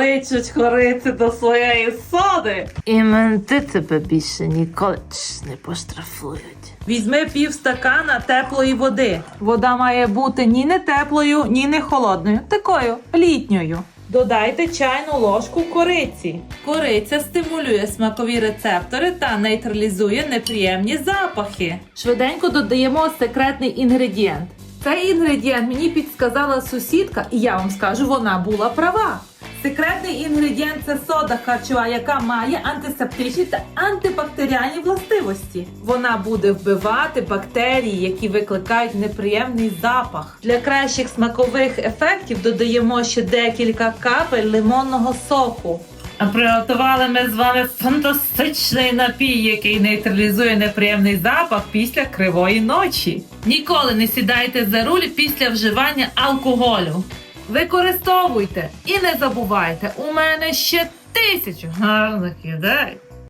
кличуть кориці до своєї соди. І менти тебе більше ніколи не поштрафують. Візьми пів стакана теплої води. Вода має бути ні не теплою, ні не холодною, такою літньою. Додайте чайну ложку кориці. Кориця стимулює смакові рецептори та нейтралізує неприємні запахи. Швиденько додаємо секретний інгредієнт. Цей інгредієнт мені підсказала сусідка, і я вам скажу, вона була права. Секретний інгредієнт це сода харчова, яка має антисептичні та антибактеріальні властивості. Вона буде вбивати бактерії, які викликають неприємний запах. Для кращих смакових ефектів додаємо ще декілька капель лимонного соку. Приготували ми з вами фантастичний напій, який нейтралізує неприємний запах після кривої ночі. Ніколи не сідайте за руль після вживання алкоголю. Використовуйте і не забувайте, у мене ще тисячу гарних ідей.